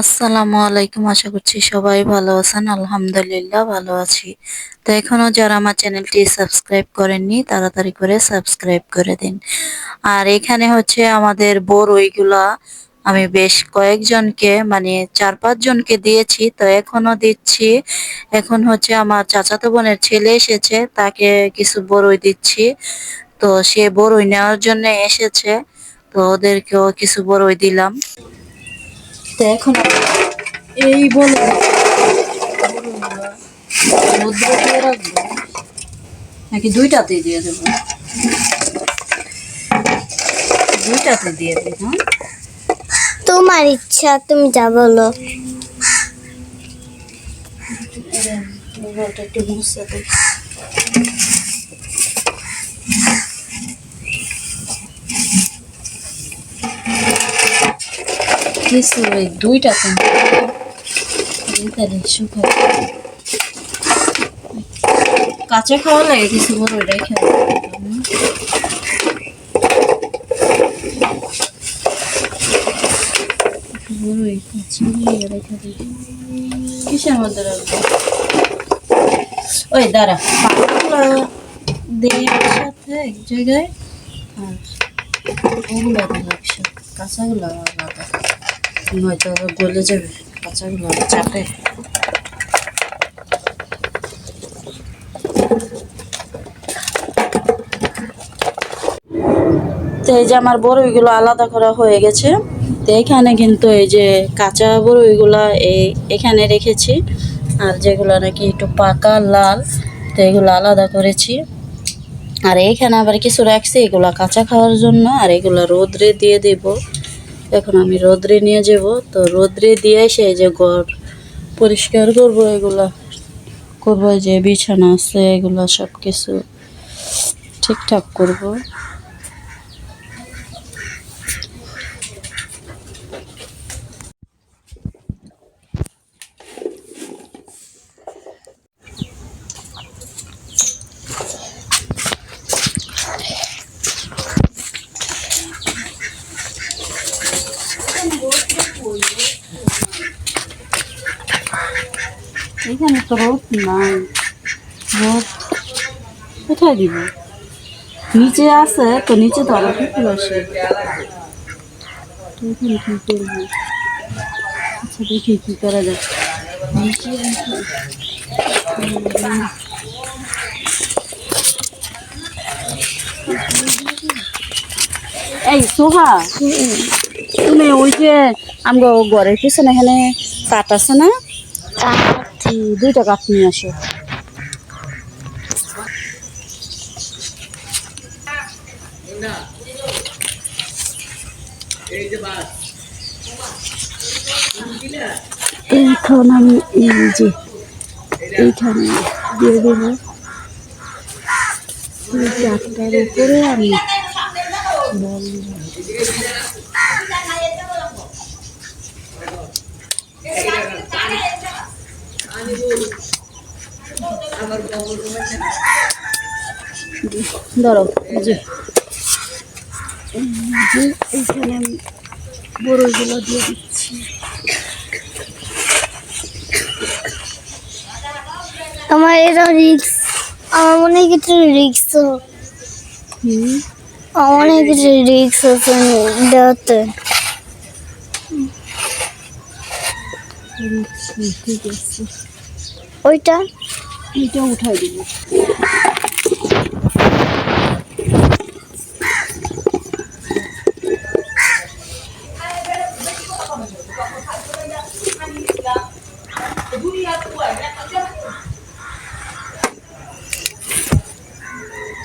আসসালামু আলাইকুম, আশা করছি সবাই ভালো আছেন। আলহামদুলিল্লাহ ভালো আছি। তো এখনও যারা আমার চ্যানেলটি সাবস্ক্রাইব করেননি, তাড়াতাড়ি করে সাবস্ক্রাইব করে দিন। আর এখানে হচ্ছে আমাদের বড়ইগুলা আমি বেশ কয়েকজনকে মানে চার পাঁচ জনকে দিয়েছি। তো এখনও দিচ্ছি। এখন হচ্ছে আমার চাচাতো বোনের ছেলে এসেছে, তাকে কিছু বড়ই দিচ্ছি। তো সে বড়ই নেওয়ার জন্য এসেছে। তো ওদেরকেও কিছু বড়ই দিলাম। তো এখন এই বলে রোদ্র দিয়ে রাখব নাকি দুইটাতেই দিয়ে দেবো দুইটাতে দিয়ে দিই হ্যাঁ তোমার ইচ্ছা তুমি যা বলো একটু মুছে দিই কিছু ওই তাহলে শুকায় কাঁচা খাওয়া লাগে কিছু, বড় ওইটাই রাখব? ওই, দাঁড়া এক জায়গায় আর কাঁচাগুলো আলাদা। হয়তো আবার গলে যাবে। কাঁচাগুলো আবার চাপে তো এই যে আমার বড়ইগুলো আলাদা করা হয়ে গেছে। তো এখানে কিন্তু এই যে কাঁচা বড়ইগুলো এই এখানে রেখেছি। আর যেগুলো নাকি একটু পাকা, লাল, তো এগুলো আলাদা করেছি। আর এখানে আবার কিছু রাখছি, এগুলো কাঁচা খাওয়ার জন্য। আর এগুলো রোদ্রে দিয়ে দেব। এখন আমি রোদ্রে নিয়ে যাব। তো রোদ্রে দিয়ে এসে যে ঘর পরিষ্কার করব, এগুলা করব যে বিছানা আছে, এগুলা সব কিছু ঠিকঠাক করব। এখানে তো রোদ নাই। রোদ কোথায় দিব? নিচে আছে, তো নিচে তো আরও কুকুর আসে? এখানে কি আচ্ছা দেখি কি করা যায়। এই, সোহা, তুমি ওই যে আমগো ঘরের পিছনে এখানে কাঠ আছে না? দুইটা কাঠ নিয়ে আসো। এখন আমি এই যে এইখানে দিয়ে দেব। কাঠটার উপরে আমি ধরো যে এইখানে আমি বড়গুলো দিয়ে দিচ্ছি। আমার এটা রিক্স আমার মনে কিছু রিক্স আমার মনে কিছু রিক্স আছে দেওয়াতে। ঠিক আছে। ওইটা? এটা উঠাই দিব।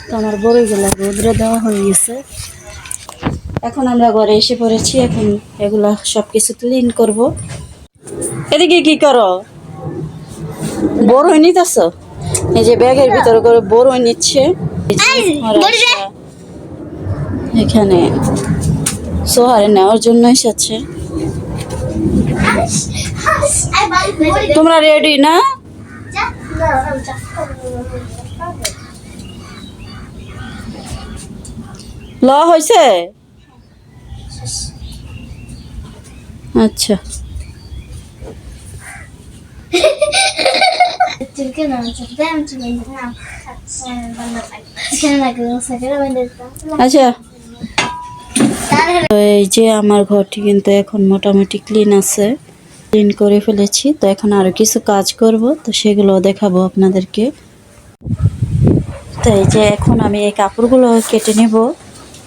তো আমার বড়ইগুলো রোদ্রে দেওয়া হয়ে গেছে। এখন আমরা ঘরে এসে পড়েছি এখন এগুলা সব কিছু ক্লিন করব। এদিকে কি করো? বড়ই নিতেছ? এই যে ব্যাগের ভিতরে করে বড়ই নিচ্ছে। এখানে সোহারে নেওয়ার জন্য এসেছে। তোমরা রেডি না? ল হয়েছে আচ্ছা। De Çıkana kadar sakın ben de আচ্ছা। তো এই যে আমার ঘরটি কিন্তু এখন মোটামুটি ক্লিন আছে। ক্লিন করে ফেলেছি। তো এখন আরও কিছু কাজ করব। তো সেগুলো দেখাবো আপনাদেরকে। তো এই যে এখন আমি এই কাপড়গুলো কেটে নেব।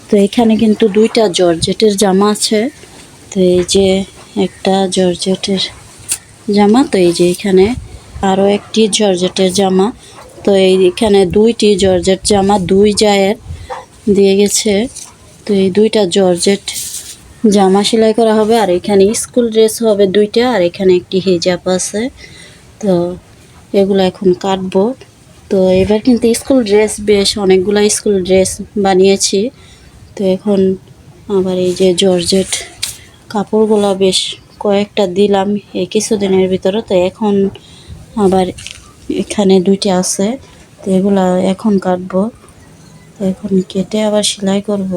তো এখানে কিন্তু দুইটা জর্জেটের জামা আছে। তো এই যে একটা জর্জেটের জামা তো এই যে এখানে আরও একটি জর্জেটের জামা। তো এইখানে দুইটি জর্জেট জামা, দুই জায়ের দিয়ে গেছে। তো এই দুইটা জর্জেট জামা সেলাই করা হবে। আর এখানে স্কুল ড্রেস হবে দুইটা, আর এখানে একটি হিজাব আছে। তো এগুলো এখন কাটবো। তো এবার কিন্তু স্কুল ড্রেস, বেশ অনেকগুলো স্কুল ড্রেস বানিয়েছি। তো এখন আবার এই যে জর্জেট কাপড়গুলো বেশ কয়েকটা দিলাম এই কিছুদিনের ভিতরে। তো এখন আবার এখানে দুইটা আছে, তো এগুলা এখন কাটবো। এখন কেটে আবার সেলাই করব।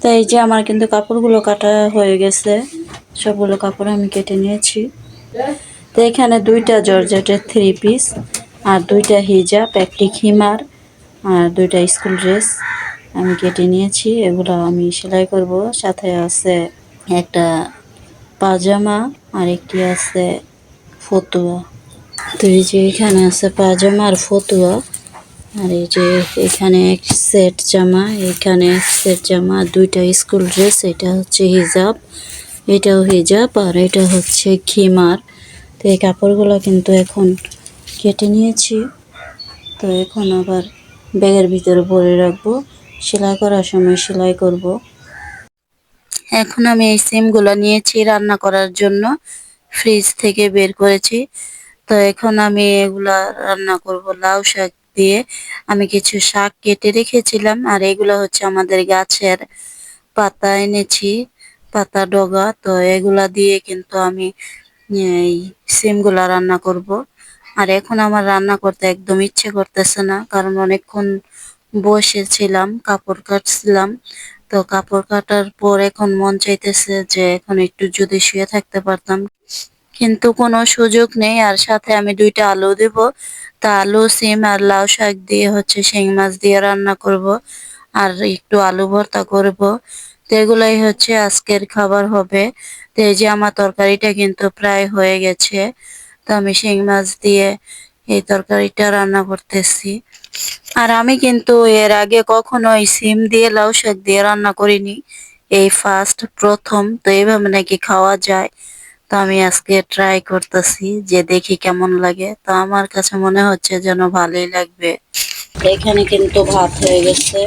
তো এই যে আমার কিন্তু কাপড়গুলো কাটা হয়ে গেছে। সবগুলো কাপড় আমি কেটে নিয়েছি। তো এখানে দুইটা জর্জেটের থ্রি পিস আর দুইটা হিজাব, একটি খিমার আর দুইটা স্কুল ড্রেস আমি কেটে নিয়েছি। এগুলো আমি সেলাই করব। সাথে আছে একটা পাজামা, আর একটি আছে ফতুয়া। তো এই যে এখানে আছে পাজামা আর ফতুয়া, আর এই যে এখানে এক সেট জামা, এখানে এক সেট জামা, দুইটা স্কুল ড্রেস, এটা হচ্ছে হিজাব, এটাও হিজাব, আর এটা হচ্ছে খিমার। তো এই কাপড়গুলো কিন্তু এখন কেটে নিয়েছি। তো এখন আবার ব্যাগের ভিতরে ভরে রাখব। সেলাই করার সময় সেলাই করব। এখন আমি এই সিমগুলো নিয়েছি রান্না করার জন্য। ফ্রিজ থেকে বের করেছি। তো এখন আমি এগুলা রান্না করব লাউ শাক দিয়ে। আমি কিছু শাক কেটে রেখেছিলাম, আর এগুলো হচ্ছে আমাদের গাছের পাতা এনেছি, পাতা ডগা। তো এগুলা দিয়ে কিন্তু আমি, এই সিমগুলা রান্না করব। আর এখন আমার রান্না করতে একদম ইচ্ছে করতেছে না, কারণ অনেকক্ষণ বসেছিলাম, কাপড় কাটছিলাম তো কাপড় কাটার পর এখন মন চাইতেছে যে এখন একটু যদি শুয়ে থাকতে পারতাম। কিন্তু কোনো সুযোগ নেই, আর সাথে আমি দুইটা আলু দেব। তা আলু, সিম আর লাউ শাক দিয়ে হচ্ছে শিং মাছ দিয়ে রান্না করব আর একটু আলু ভর্তা করব। তো এগুলাই হচ্ছে আজকের খাবার হবে। তো এই যে আমার তরকারিটা কিন্তু প্রায় হয়ে গেছে। তো আমি শিং মাছ দিয়ে এই তরকারিটা রান্না করতেছি। আর আমি কিন্তু এর আগে কখনো এই সিম দিয়ে লাউ শাক দিয়ে রান্না করিনি। এই ফার্স্ট প্রথম, তো এইভাবে নাকি খাওয়া যায়। তো আমি আজকে ট্রাই করতেছি যে দেখি কেমন লাগে। তো আমার কাছে মনে হচ্ছে যেন ভালোই লাগবে। এখানে কিন্তু ভাত হয়ে গেছে।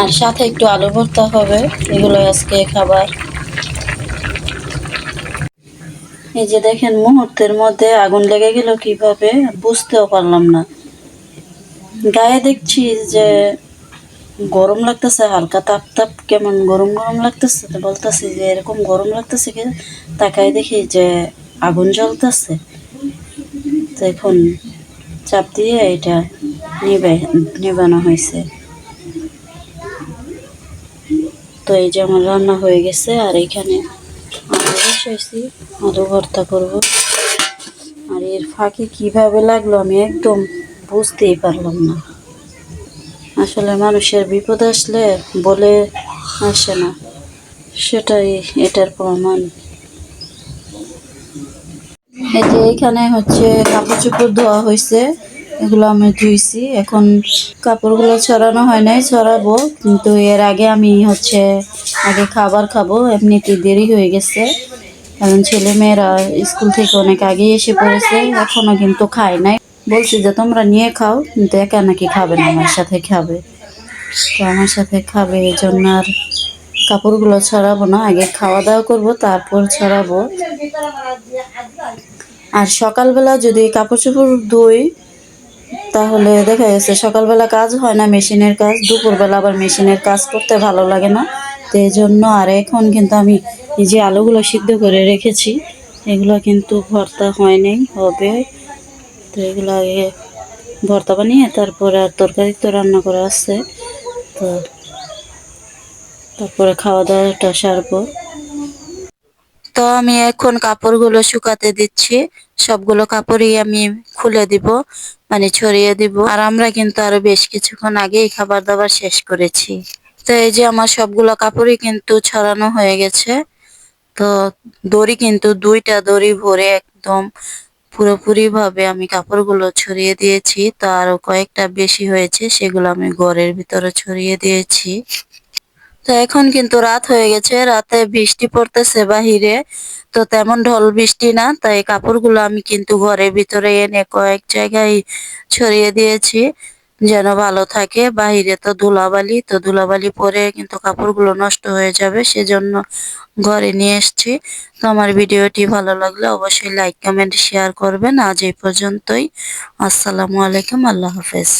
আর সাথে একটু আলু ভর্তা হবে। এগুলো আজকে খাবার। এই যে দেখেন, মুহূর্তের মধ্যে আগুন লেগে গেল কীভাবে, বুঝতেও পারলাম না। গায়ে দেখছি যে গরম লাগতেছে, হালকা তাপ তাপ, কেমন গরম গরম লাগতেছে তো বলতেছি যে এরকম গরম লাগতেছে কি? তাকাই দেখি যে আগুন জ্বলতেছে। তো এখন চাপ দিয়ে এটা নিবে, নিবানো হয়েছে। তো এই যে আমার রান্না হয়ে গেছে, আর এখানে বসাইছি আলু ভর্তা করব। আর এর ফাঁকে কীভাবে লাগল আমি একদম বুঝতেই পারলাম না। আসলে মানুষের বিপদ আসলে বলে আসে না, সেটাই এটার প্রমাণ। এই যে এখানে হচ্ছে কাপড় চোপড় ধোয়া হয়েছে। এগুলো আমি ধুইছি। এখন কাপড়গুলো ছড়ানো হয় নাই, ছড়াবো। কিন্তু এর আগে আমি হচ্ছে আগে খাবার খাব, এমনিতে দেরি হয়ে গেছে। কারণ ছেলে মেয়েরা স্কুল থেকে অনেক আগে এসে পড়েছে, এখনও কিন্তু খায় নাই। বলছি যে, তোমরা নিয়ে খাও, কিন্তু একা নাকি খাবে না, আমার সাথে খাবে। তো আমার সাথে খাবে, এই জন্য আর কাপড়গুলো ছড়াবো না। আগে খাওয়া দাওয়া করব, তারপর ছড়াবো। আর সকালবেলা যদি কাপড় চোপড় ধুই তাহলে দেখা গেছে সকালবেলা কাজ হয় না, মেশিনের কাজ, দুপুরবেলা আবার মেশিনের কাজ করতে ভালো লাগে না। তো এই জন্য আর এখন কিন্তু আমি যে আলুগুলো সিদ্ধ করে রেখেছি, এগুলো কিন্তু ভর্তা হয় নাই, হবে। তো এগুলো আগে ভর্তা বানিয়ে তারপরে আর তরকারি তো রান্না করা আছে, তো তারপরে খাওয়া দাওয়াটা সারবো। তো আমি এখন কাপড়গুলো শুকাতে দিচ্ছি। সবগুলো কাপড়ই আমি খুলে দিব মানে ছড়িয়ে দিব। আর আমরা কিন্তু আরও বেশ কিছুক্ষণ আগেই খাবার দাবার শেষ করেছি। তো এই যে আমার সবগুলো কাপড়ই কিন্তু ছড়ানো হয়ে গেছে। তো দড়ি কিন্তু দুইটা দড়ি ভরে একদম পুরোপুরি ভাবে আমি কাপড়গুলো ছড়িয়ে দিয়েছি। তো আরও কয়েকটা বেশি হয়েছে, সেগুলো আমি ঘরের ভিতরে ছড়িয়ে দিয়েছি। তো এখন কিন্তু রাত হয়ে গেছে, রাতে বৃষ্টি পড়তেছে বাহিরে, তো তেমন ঢল বৃষ্টি না, তাই কাপড়গুলো আমি কিন্তু ঘরের ভিতরে এনে কয়েক জায়গায় ছড়িয়ে দিয়েছি, যেন ভালো থাকে। বাহিরে তো ধুলাবালি তো ধুলাবালি পরে কিন্তু কাপড়গুলো নষ্ট হয়ে যাবে, সেজন্য ঘরে নিয়ে এসছি। তো আমার ভিডিওটি ভালো লাগলে অবশ্যই লাইক কমেন্ট শেয়ার করবেন। আজ এই পর্যন্তই। আসসালামু আলাইকুম, আল্লাহ হাফেজ।